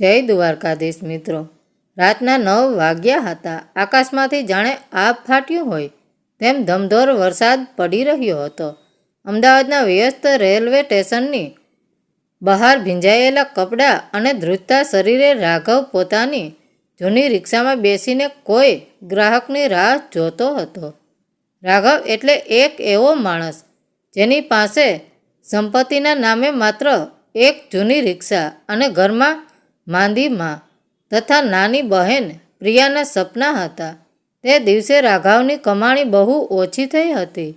જય દ્વારકાધીશ મિત્રો. રાતના નવ વાગ્યા હતા. આકાશમાંથી જાણે આભ ફાટ્યું હોય તેમ ધમધોર વરસાદ પડી રહ્યો હતો. અમદાવાદના વ્યસ્ત રેલવે સ્ટેશનની બહાર ભીંજાયેલા કપડાં અને ધ્રુજતા શરીરે રાઘવ પોતાની જૂની રિક્ષામાં બેસીને કોઈ ગ્રાહકની રાહ જોતો હતો. રાઘવ એટલે એક એવો માણસ જેની પાસે સંપત્તિના નામે માત્ર એક જૂની રિક્ષા અને ઘરમાં માંદી માં તથા નાની બહેન પ્રિયાના સપના હતા. તે દિવસે રાઘવની કમાણી બહુ ઓછી થઈ હતી.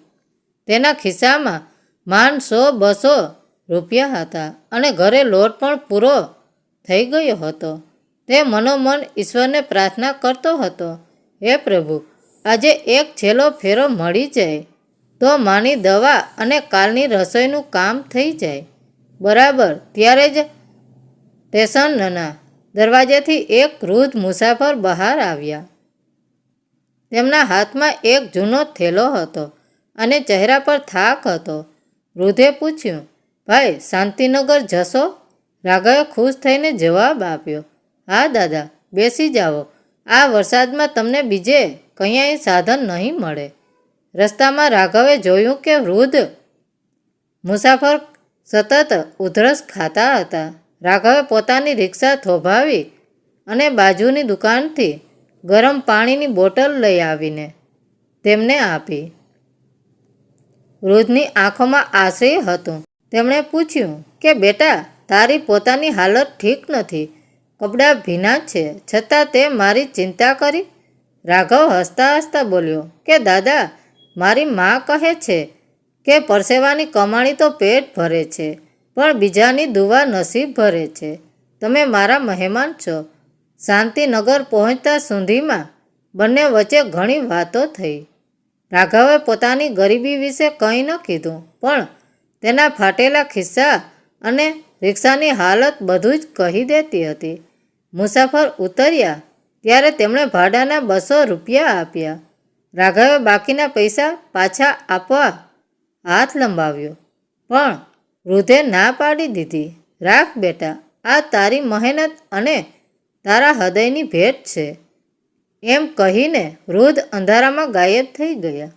તેના ખિસ્સામાં માન સો બસો રૂપિયા હતા અને ઘરે લોટ પણ પૂરો થઈ ગયો હતો. તે મનોમન ઈશ્વરને પ્રાર્થના કરતો હતો, હે પ્રભુ, આજે એક છેલ્લો ફેરો મળી જાય તો માની દવા અને કાલની રસોઈનું કામ થઈ જાય. બરાબર, ત્યારે જ સ્ટેશનના દરવાજેથી એક વૃદ્ધ મુસાફર બહાર આવ્યા. તેમના હાથમાં એક જૂનો થેલો હતો અને ચહેરા પર થાક હતો. વૃદ્ધે પૂછ્યું, ભાઈ, શાંતિનગર જશો? રાઘવે ખુશ થઈને જવાબ આપ્યો, હા, દાદા, બેસી જાઓ. આ વરસાદમાં તમને બીજે કંઈ સાધન નહીં મળે. રસ્તામાં રાઘવે જોયું કે વૃદ્ધ મુસાફર સતત ઉધરસ ખાતા હતા. રાઘવે પોતાની રિક્ષા થોભાવી અને બાજુની દુકાનથી ગરમ પાણીની બોટલ લઈ આવીને તેમને આપી. વૃદ્ધની આંખોમાં આશ્રય હતું. તેમણે પૂછ્યું કે, બેટા, તારી પોતાની હાલત ઠીક નથી. કપડાં ભીના છે. છતાં તે મારી ચિંતા કરી? રાઘવ હસતા હસતા બોલ્યો, કે દાદા, મારી મા કહે છે કે પરસેવાની કમાણી તો પેટ ભરે છે. પણ બીજાની દુવા નસીબ ભરે છે. તમે મારા મહેમાન છો. શાંતિનગર પહોંચતા સુધીમાં બંને વચ્ચે ઘણી વાતો થઈ. રાઘવે પોતાની ગરીબી વિશે કંઈ ન કીધું, પણ તેના ફાટેલા ખિસ્સા અને રિક્ષાની હાલત બધું જ કહી દેતી હતી. મુસાફર ઉતર્યા ત્યારે તેમણે ભાડાના બસો રૂપિયા આપ્યા. રાઘવે બાકીના પૈસા પાછા આપવા હાથ લંબાવ્યો, પણ વૃદ્ધે ના પાડી દીધી. રાખ બેટા, આ તારી મહેનત અને તારા હૃદયની ભેટ છે. એમ કહીને વૃદ્ધ અંધારામાં ગાયબ થઈ ગયા.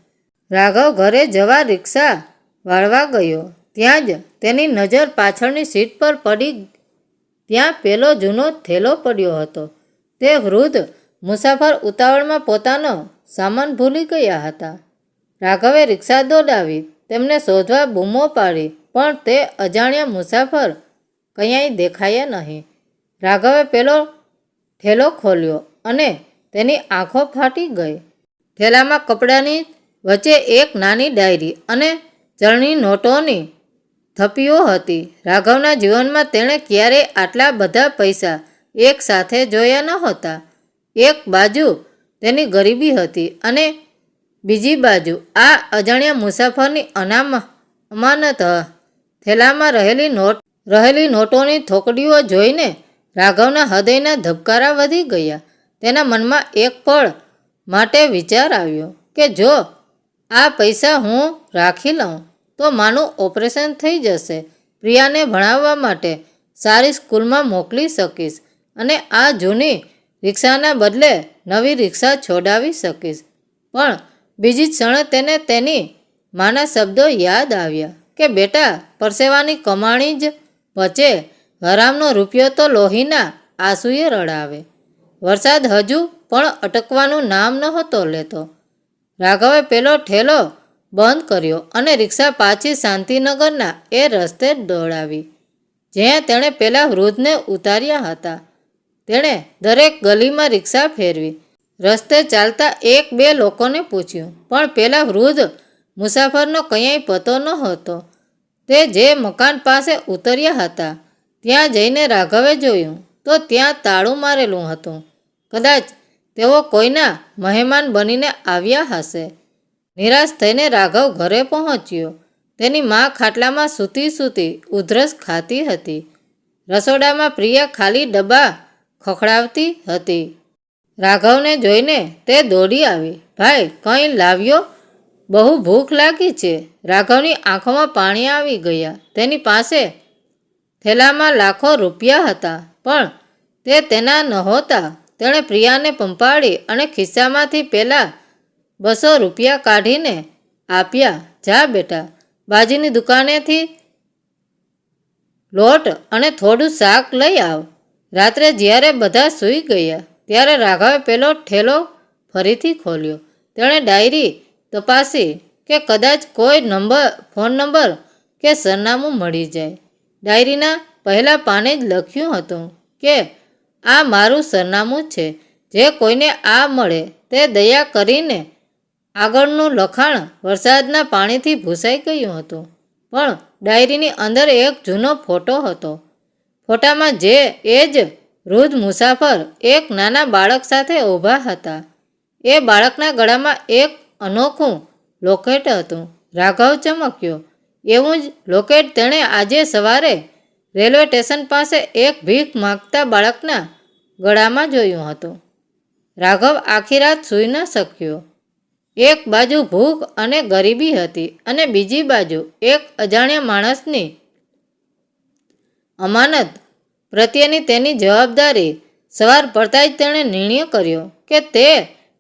રાઘવ ઘરે જવા રિક્ષા વાળવા ગયો. ત્યાં જ તેની નજર પાછળની સીટ પર પડી, ત્યાં પેલો જૂનો થેલો પડ્યો હતો. તે વૃદ્ધ મુસાફર ઉતાવળમાં પોતાનો સામાન ભૂલી ગયા હતા. રાઘવે રિક્ષા દોડાવી, તેમને શોધવા બૂમો પાડી. પણ તે અજાણ્યા મુસાફર ક્યાંય દેખાયા નહીં. રાઘવે પેલો થેલો ખોલ્યો અને તેની આંખો ફાટી ગઈ. થેલામાં કપડાની વચ્ચે એક નાની ડાયરી અને ચલણી નોટોની થપીઓ હતી. રાઘવના જીવનમાં તેણે ક્યારેય આટલા બધા પૈસા એક સાથે જોયા ન હતા. એક બાજુ તેની ગરીબી હતી અને બીજી બાજુ આ અજાણ્યા મુસાફરની અનામ અમાનત થેલામાં રહેલી નોટ, રહેલી નોટોની થોકડીઓ જોઈને રાઘવના હૃદયના ધબકારા વધી ગયા. તેના મનમાં એક પળ માટે વિચાર આવ્યો કે જો આ પૈસા હું રાખી લઉં, તો માનું ઓપરેશન થઈ જશે. પ્રિયાને ભણાવવા માટે સારી સ્કૂલમાં મોકલી શકીશ અને આ જૂની રિક્ષાના બદલે નવી રિક્ષા છોડાવી શકીશ. પણ બીજી ક્ષણે તેને તેની માના શબ્દો યાદ આવ્યા કે બેટા પરસેવાની કમાણી જ વચ્ચે હરામનો રૂપિયો તો લોહીના આંસુએ રડાવે. વરસાદ હજુ પણ અટકવાનું નામ નહોતો લેતો. રાઘવે પેલો ઠેલો બંધ કર્યો અને રિક્ષા પાછી શાંતિનગરના એ રસ્તે દોડાવી. જ્યાં તેણે પેલા વૃદ્ધને ઉતાર્યા હતા. તેણે દરેક ગલીમાં રિક્ષા ફેરવી. રસ્તે ચાલતા એક બે લોકોને પૂછ્યું, પણ પેલા વૃદ્ધ મુસાફરનો કંયાય પતો નહોતો. તે જે મકાન પાસે ઉતર્યા હતા, ત્યાં જઈને રાઘવે જોયું તો ત્યાં તાળું મારેલું હતું. કદાચ તેઓ કોઈના મહેમાન બનીને આવ્યા હશે. નિરાશ થઈને રાઘવ ઘરે પહોંચ્યો. તેની મા ખાટલામાં સૂતી સૂતી ઉધરસ ખાતી હતી. રસોડામાં પ્રિયા ખાલી ડબ્બા ખખડાવતી હતી. રાઘવને જોઈને તે દોડી આવી. ભાઈ, કંઈ લાવ્યો? બહુ ભૂખ લાગી છે. રાઘવની આંખોમાં પાણી આવી ગયા. તેની પાસે થેલામાં લાખો રૂપિયા હતા, પણ તે તેના નહોતા. તેણે પ્રિયાને પંપાડી અને ખિસ્સામાંથી પહેલાં બસો રૂપિયા કાઢીને આપ્યા. જા બેટા, બાજીની દુકાનેથી લોટ અને થોડું શાક લઈ આવ. રાત્રે જ્યારે બધા સૂઈ ગયા, ત્યારે રાઘવે પેલો ઠેલો ફરીથી ખોલ્યો. તેણે ડાયરી તપાસી કે કદાચ કોઈ નંબર, ફોન નંબર કે સરનામું મળી જાય. ડાયરીના પહેલાં પાને જ લખ્યું હતું કે આ મારું સરનામું છે. જે કોઈને આ મળે તે દયા કરીને આગળનું લખાણ વરસાદના પાણીથી ભૂસાઈ ગયું હતું. પણ ડાયરીની અંદર એક જૂનો ફોટો હતો. ફોટામાં જે એ જ વૃદ્ધ મુસાફર એક નાના બાળક સાથે ઊભા હતા. એ બાળકના ગળામાં એક અનોખું લોકેટ હતું. રાઘવ ચમક્યો. એવું જ લોકેટ તેણે આજે સવારે રેલવે સ્ટેશન પાસે એક ભીખ માગતા બાળકના ગળામાં જોયું હતું. રાઘવ આખી રાત સૂઈ ન શક્યો. એક બાજુ ભૂખ અને ગરીબી હતી અને બીજી બાજુ એક અજાણ્યા માણસની અમાનત પ્રત્યેની તેની જવાબદારી સવાર પડતા જ તેણે નિર્ણય કર્યો કે તે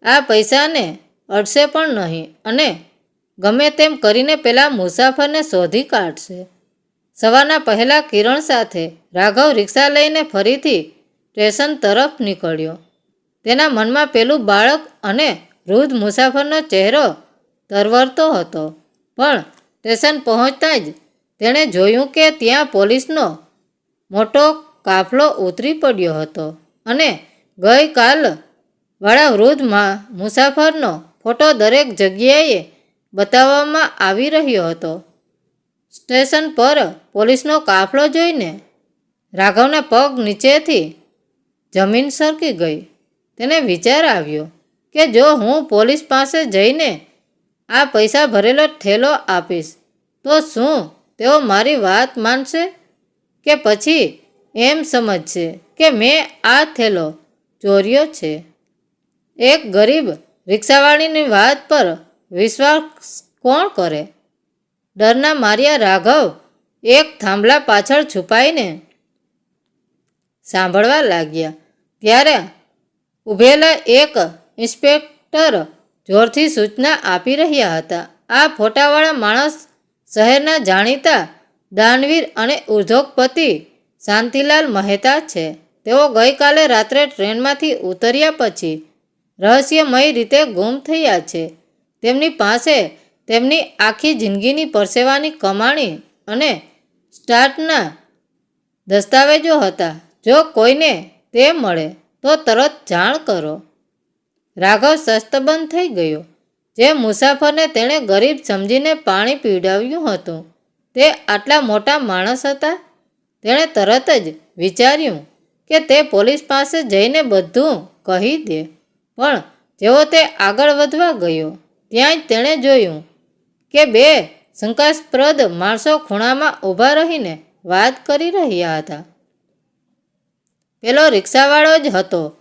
આ પૈસાને અડશે પણ નહીં અને ગમે તેમ કરીને પેલા મુસાફરને શોધી કાઢશે. સવારના પહેલા કિરણ સાથે રાઘવ રિક્ષા લઈને ફરીથી સ્ટેશન તરફ નીકળ્યો. તેના મનમાં પેલું બાળક અને વૃદ્ધ મુસાફરનો ચહેરો તરવરતો હતો, પણ સ્ટેશન પહોંચતા જ તેણે જોયું કે ત્યાં પોલીસનો મોટો કાફલો ઉતરી પડ્યો હતો અને ગઈકાલ વાળા વૃદ્ધ મુસાફરનો ફોટો દરેક જગ્યાએ બતાવવામાં આવી રહ્યો હતો. સ્ટેશન પર પોલીસનો કાફલો જોઈને રાઘવને પગ નીચેથી જમીન સરકી ગઈ. તેને વિચાર આવ્યો કે જો હું પોલીસ પાસે જઈને આ પૈસા ભરેલો ઠેલો આપીશ, તો શું તેઓ મારી વાત માનશે? કે પછી એમ સમજશે કે મેં આ થેલો ચોર્યો છે. એક ગરીબ રિક્ષાવાળીની વાત પર વિશ્વાસ કોણ કરે? ડરના માર્યા રાઘવ એક થાંભલા પાછળ છુપાઈને સાંભળવા લાગ્યા. ત્યારે ઊભેલા એક ઇન્સ્પેક્ટર જોરથી સૂચના આપી રહ્યા હતા. આ ફોટાવાળા માણસ શહેરના જાણીતા દાનવીર અને ઉદ્યોગપતિ શાંતિલાલ મહેતા છે. તેઓ ગઈકાલે રાત્રે ટ્રેનમાંથી ઉતર્યા પછી રહસ્યમય રીતે ગુમ થયા છે. તેમની પાસે તેમની આખી જિંદગીની પરસેવાની કમાણી અને સ્ટાર્ટના દસ્તાવેજો હતા. જો કોઈને તે મળે, તો તરત જાણ કરો. રાઘવ સસ્તબંધ થઈ ગયો. જે મુસાફરને તેણે ગરીબ સમજીને પાણી પીવડાવ્યું હતું. તે આટલા મોટા માણસ હતા? તેણે તરત જ વિચાર્યું કે તે પોલીસ પાસે જઈને બધું કહી દે. પણ જેવો તે આગળ વધવા ગયો ત્યાં જ તેણે જોયું કે બે શંકાસ્પદ માણસો ખૂણામાં ઊભા રહીને વાત કરી રહ્યા હતા. પેલો રિક્ષાવાળો જ હતો,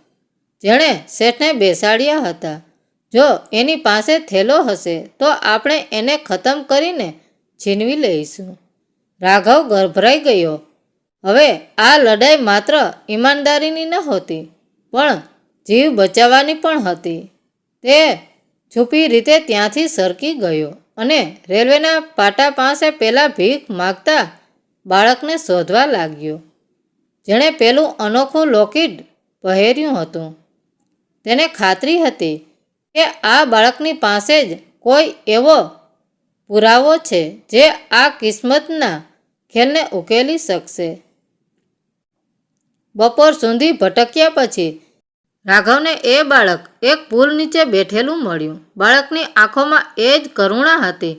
જેણે શેઠને બેસાડ્યા હતા. જો એની પાસે થેલો હશે, તો આપણે એને ખતમ કરીને છીનવી લઈશું. રાઘવ ગભરાઈ ગયો. હવે આ લડાઈ માત્ર ઈમાનદારીની નહોતી, પણ જીવ બચાવવાની પણ હતી. તે છુપી રીતે ત્યાંથી સરકી ગયો અને રેલવેના પાટા પાસે પેલા ભીખ માગતા બાળકને શોધવા લાગ્યો. જેણે પેલું અનોખું લોકેટ પહેર્યું હતું. તેને ખાતરી હતી કે આ બાળકની પાસે જ કોઈ એવો પુરાવો છે જે આ કિસ્મતના ખેલને ઉકેલી શકશે. બપોર સુધી ભટક્યા પછી રાઘવને એ બાળક એક પુલ નીચે બેઠેલું મળ્યું. બાળકની આંખોમાં એ જ કરુણા હતી,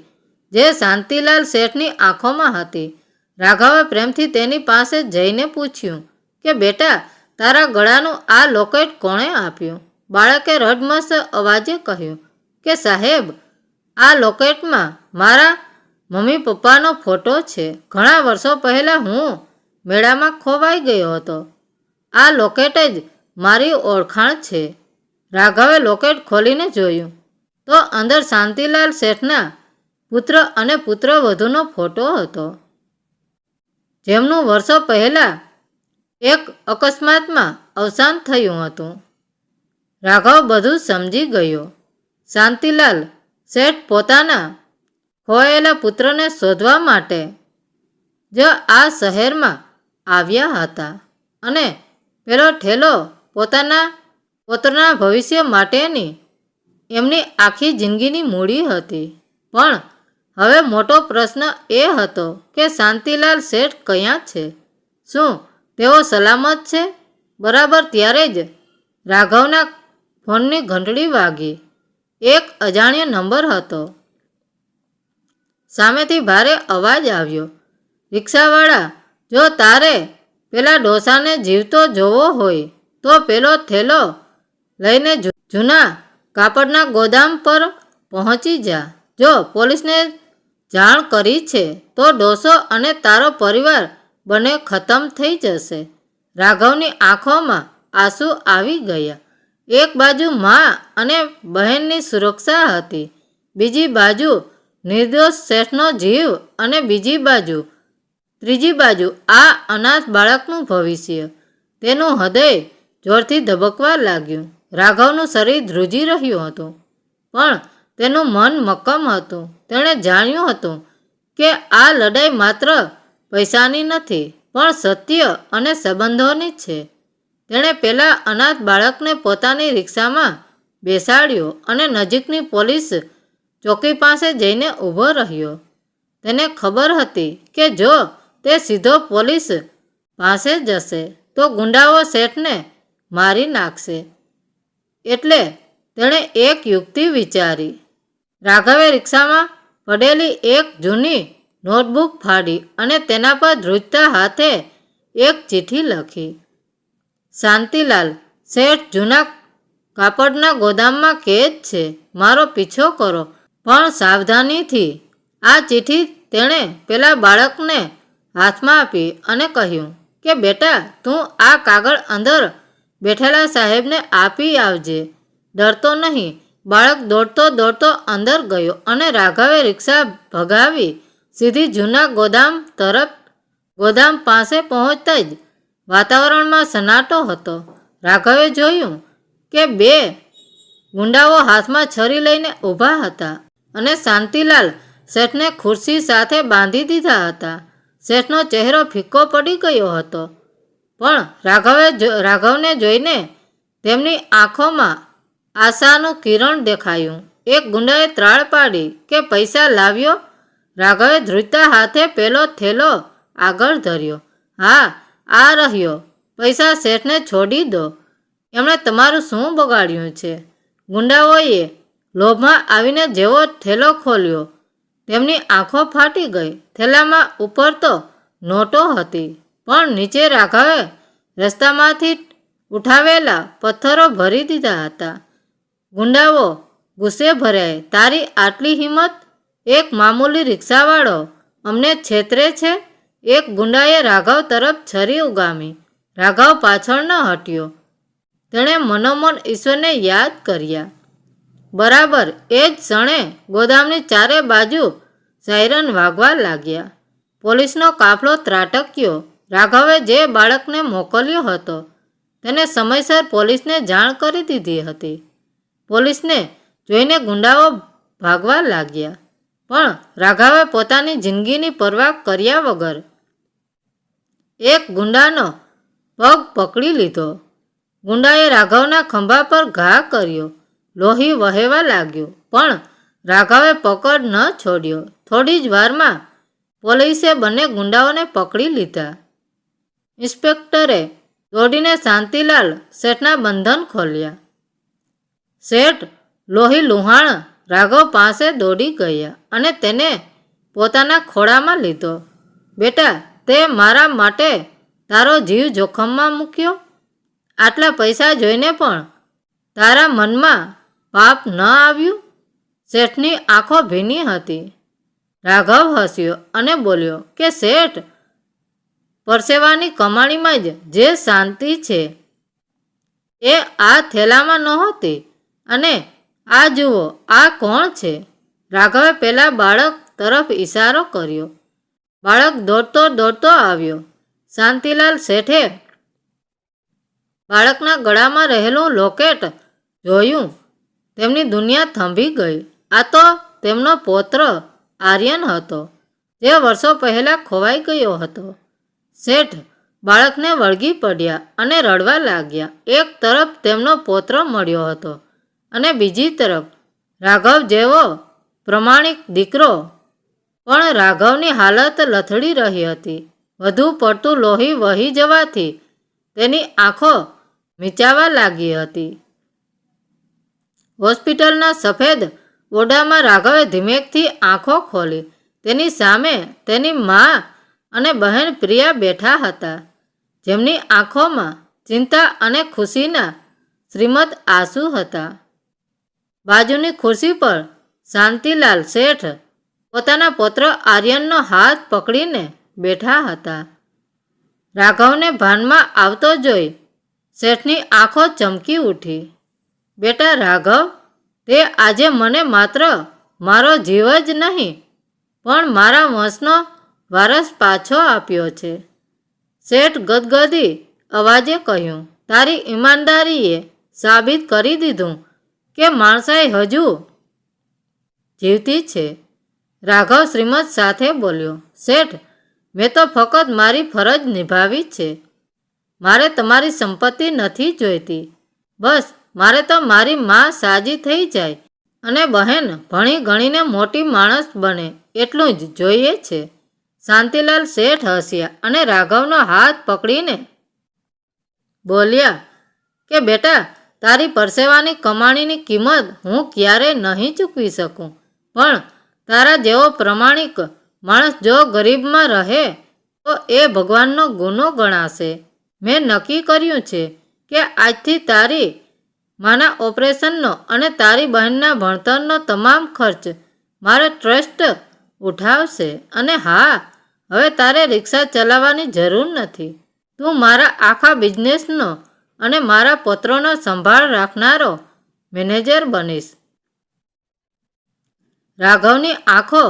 જે શાંતિલાલ શેઠની આંખોમાં હતી. રાઘવે પ્રેમથી તેની પાસે જઈને પૂછ્યું કે, બેટા, તારા ગળાનું આ લોકેટ કોણે આપ્યું? બાળકે રડમસ અવાજે કહ્યું કે, સાહેબ, આ લોકેટમાં મારા મમ્મી પપ્પાનો ફોટો છે. ઘણા વર્ષો પહેલાં હું મેળામાં ખોવાઈ ગયો હતો. આ લોકેટ જ મારી ઓળખાણ છે. રાઘવે લોકેટ ખોલીને જોયું. તો અંદર શાંતિલાલ શેઠના પુત્ર અને પુત્રવધૂનો ફોટો હતો. જેમનું વર્ષો પહેલાં એક અકસ્માતમાં અવસાન થયું હતું. રાઘવ બધું સમજી ગયો. શાંતિલાલ શેઠ પોતાના ખોયેલા પુત્રને શોધવા માટે જ આ શહેરમાં આવ્યા હતા અને પેલો ઠેલો પોતાના પોતાના ભવિષ્ય માટેની એમની આખી જિંદગીની મૂડી હતી. પણ હવે મોટો પ્રશ્ન એ હતો કે શાંતિલાલ શેઠ ક્યાં છે? શું તેઓ સલામત છે? બરાબર ત્યારે જ રાઘવના ફોનની ઘંટડી વાગી. એક અજાણ્યો નંબર હતો. સામેથી ભારે અવાજ આવ્યો. રિક્ષાવાળા, જો તારે પેલા ડોસાને જીવતો જોવો હોય તો પેલો થેલો લઈને જૂના કાપડના ગોદામ પર પહોંચી જા. જો પોલીસને જાણ કરી છે, તો ડોસો અને તારો પરિવાર બંને ખતમ થઈ જશે. રાઘવની આંખોમાં આંસુ આવી ગયા. એક બાજુ મા અને બહેનની સુરક્ષા હતી. બીજી બાજુ નિર્દોષ શેઠનો જીવ અને બીજી બાજુ, ત્રીજી બાજુ આ અનાથ બાળકનું ભવિષ્ય. તેનું હૃદય જોરથી ધબકવા લાગ્યું. રાઘવનું શરીર ધ્રુજી રહ્યું હતું. પણ તેનું મન મક્કમ હતું. તેણે જાણ્યું હતું કે આ લડાઈ માત્ર પૈસાની નથી, પણ સત્ય અને સંબંધોની છે. તેણે પેલા અનાથ બાળકને પોતાની રિક્ષામાં બેસાડ્યો અને નજીકની પોલીસ ચોકી પાસે જઈને ઊભો રહ્યો. તેને ખબર હતી કે જો તે સીધો પોલીસ પાસે જશે, તો ગુંડાઓ શેઠને મારી નાખશે. એટલે તેણે એક યુક્તિ વિચારી. રાઘવે રિક્ષામાં પડેલી એક જૂની નોટબુક ફાડી અને તેના પર ધ્રુજતા હાથે એક ચિઠ્ઠી લખી. શાંતિલાલ, શેઠ જૂના કાપડના ગોદામમાં કેદ છે. મારો પીછો કરો. પણ સાવધાનીથી. આ ચિઠ્ઠી તેણે પેલા બાળકને હાથમાં આપી અને કહ્યું કે, બેટા, તું આ કાગળ અંદર બેઠેલા સાહેબને આપી આવજે. ડરતો નહીં. બાળક દોડતો દોડતો અંદર ગયો અને રાઘવે રિક્ષા ભગાવી સીધી જૂના ગોદામ તરફ, ગોદામ પાસે પહોંચતા જ વાતાવરણમાં સનાટો હતો. રાઘવે જોયું કે બે ગુંડાઓ હાથમાં છરી લઈને ઊભા હતા અને શાંતિલાલ શેઠને ખુરશી સાથે બાંધી દીધા હતા. શેઠનો ચહેરો ફિક્કો પડી ગયો હતો. પણ રાઘવે રાઘવને જોઈને તેમની આંખોમાં આશાનું કિરણ દેખાયું. એક ગુંડાએ ત્રાળ પાડી કે પૈસા લાવ્યો. રાઘવે ધ્રુજતા હાથે પેલો થેલો આગળ ધર્યો. હા, આ રહ્યો. પૈસા શેઠને છોડી દો. એમણે તમારું શું બગાડ્યું છે? ગુંડાઓએ લોભમાં આવીને જેવો થેલો ખોલ્યો. તેમની આંખો ફાટી ગઈ. થેલામાં ઉપર તો નોટો હતી. પણ નીચે રાઘવે રસ્તામાંથી ઉઠાવેલા પથ્થરો ભરી દીધા હતા. ગુંડાઓ ગુસ્સે ભરાય. તારી આટલી હિંમત એક મામૂલી રિક્ષાવાળો અમને છેતરે છે? એક ગુંડાએ રાઘવ તરફ છરી ઉગામી. રાઘવ પાછળ ન હટ્યો. તેણે મનોમન ઈશ્વરને યાદ કર્યા. બરાબર એ જ ક્ષણે ગોદામની ચારે બાજુ સાયરન વાગવા લાગ્યા. પોલીસનો કાફલો ત્રાટક્યો. રાઘવે જે બાળકને મોકલ્યો હતો, તેને સમયસર પોલીસને જાણ કરી દીધી હતી. પોલીસને જોઈને ગુંડાઓ ભાગવા લાગ્યા, પણ રાઘવે પોતાની જિંદગીની પરવા કર્યા વગર એક ગુંડાનો પગ પકડી લીધો. ગુંડાએ રાઘવના ખંભા પર ઘા કર્યો, લોહી વહેવા લાગ્યું, પણ રાઘવે પકડ ન છોડ્યો. થોડી જ વારમાં પોલીસે બંને ગુંડાઓને પકડી લીધા. ઇન્સ્પેક્ટરે દોડીને શાંતિલાલ શેઠના બંધન ખોલ્યા. શેઠ લોહી લુહાણ રાઘવ પાસે દોડી ગયા અને તેને પોતાના ખોળામાં લીધો. બેટા, તે મારા માટે તારો જીવ જોખમમાં મૂક્યો? આટલા પૈસા જોઈને પણ તારા મનમાં પાપ ન આવ્યું? શેઠની આંખો ભીની હતી. રાઘવ હસ્યો અને બોલ્યો કે, શેઠ પરસેવાની કમાણીમાં જ જે શાંતિ છે, એ આ થેલામાં નહોતી. અને આ જુઓ, આ કોણ છે? રાઘવે પહેલાં બાળક તરફ ઈશારો કર્યો. બાળક દોડતો દોડતો આવ્યો. શાંતિલાલ શેઠે બાળકના ગળામાં રહેલું લોકેટ જોયું. તેમની દુનિયા થંભી ગઈ. આ તો તેમનો પૌત્ર આર્યન હતો, જે વર્ષો પહેલાં ખોવાઈ ગયો હતો. શેઠ બાળકને વળગી પડ્યા અને રડવા લાગ્યા. એક તરફ તેમનો પોત્ર મળ્યો હતો અને બીજી તરફ રાઘવ જેવો પ્રમાણિક દીકરો પણ રાઘવની હાલત લથડી રહી હતી. વધુ પડતું લોહી વહી જવાથી તેની આંખો મીચાવા લાગી હતી. હોસ્પિટલના સફેદ ઓડામાં રાઘવે ધીમેકથી આંખો ખોલી. તેની સામે તેની મા અને બહેન પ્રિયા બેઠા હતા. જેમની આંખોમાં ચિંતા અને ખુશીના શ્રીમદ આંસુ હતા. બાજુની ખુરશી પર શાંતિલાલ શેઠ પોતાના પુત્ર આર્યનનો હાથ પકડીને બેઠા હતા. રાઘવને ભાનમાં આવતો જોઈ શેઠની આંખો ચમકી ઉઠી. બેટા રાઘવ, તે આજે મને માત્ર મારો જીવ જ નહીં, પણ મારા વંશનો વારસ પાછો આપ્યો છે. શેઠ ગદગદી અવાજે કહ્યું, તારી ઈમાનદારીએ સાબિત કરી દીધું કે માણસાઈ હજુ જીવતી છે? રાઘવ શ્રીમદ સાથે બોલ્યો, શેઠ, મેં તો ફક્ત મારી ફરજ નિભાવી છે. મારે તમારી સંપત્તિ નથી જોઈતી. બસ, મારે તો મારી મા સાજી થઈ જાય અને બહેન ભણી ગણીને મોટી માણસ બને, એટલું જ જોઈએ છે. શાંતિલાલ શેઠ હસ્યા અને રાઘવનો હાથ પકડીને બોલ્યા, કે બેટા, તારી પરસેવાની કમાણીની કિંમત હું ક્યારેય નહીં ચૂકવી શકું? પણ તારા જેવો પ્રમાણિક માણસ જો ગરીબમાં રહે, તો એ ભગવાનનો ગુનો ગણાશે. મેં નક્કી કર્યું છે કે આજથી તારી માના ઓપરેશનનો અને તારી બહેનના ભણતરનો તમામ ખર્ચ મારે ટ્રસ્ટ ઉઠાવશે અને હા હવે તારે રિક્ષા ચલાવવાની જરૂર નથી. તું મારા આખા બિઝનેસનો અને મારા પત્રોનો સંભાળ રાખનારો મેનેજર બનીશ. રાઘવની આંખો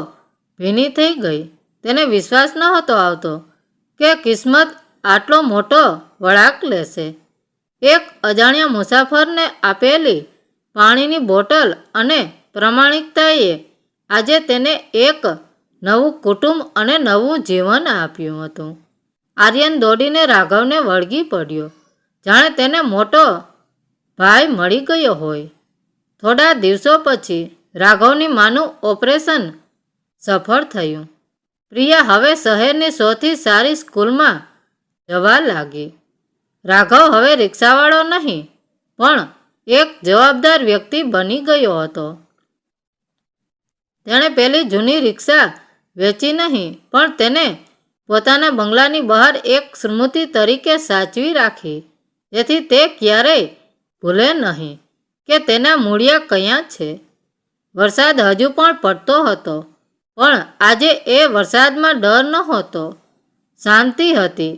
ભીની થઈ ગઈ. તેને વિશ્વાસ નહોતો આવતો કે કિસ્મત આટલો મોટો વળાંક લેશે. એક અજાણ્યા મુસાફરને આપેલી પાણીની બોટલ અને પ્રમાણિકતાએ આજે તેને એક નવું કુટુંબ અને નવું જીવન આપ્યું હતું. આર્યન દોડીને રાઘવને વળગી પડ્યો. જાણે તેને મોટો ભાઈ મળી ગયો હોય. થોડા દિવસો પછી રાઘવની માનું ઓપરેશન સફળ થયું. પ્રિયા હવે શહેરની સૌથી સારી સ્કૂલમાં જવા લાગી. રાઘવ હવે રિક્ષાવાળો નહીં, પણ એક જવાબદાર વ્યક્તિ બની ગયો હતો. તેણે પેલી જૂની રિક્ષા વેચી નહીં, પણ તેને પોતાના બંગલાની બહાર એક સ્મૃતિ તરીકે સાચવી રાખી. જેથી તે ક્યારેય ભૂલે નહીં કે તેના મૂળિયા કયા છે. વરસાદ હજુ પણ પડતો હતો, પણ આજે એ વરસાદમાં ડર નહોતો. શાંતિ હતી.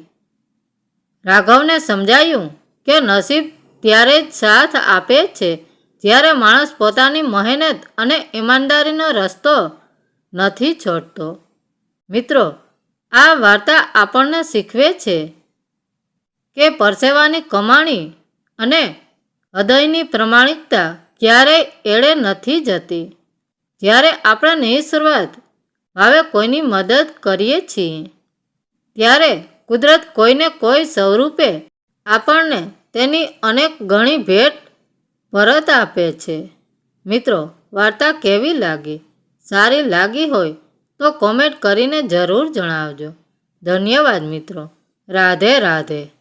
રાઘવને સમજાયું કે નસીબ ત્યારે જ સાથ આપે છે, જ્યારે માણસ પોતાની મહેનત અને ઈમાનદારીનો રસ્તો નથી છોડતો. મિત્રો, આ વાર્તા આપણને શીખવે છે કે પરસેવાની કમાણી અને હૃદયની પ્રમાણિકતા ક્યારેય એળે નથી જતી. જ્યારે આપણે નિઃશરૂઆત ભાવે કોઈની મદદ કરીએ છીએ, ત્યારે કુદરત કોઈને કોઈ સ્વરૂપે આપણને તેની અનેક ગણી ભેટ પરત આપે છે. મિત્રો, વાર્તા કેવી લાગી? સારી લાગી હોય તો કોમેન્ટ કરીને જરૂર જણાવજો. ધન્યવાદ મિત્રો. રાધે રાધે.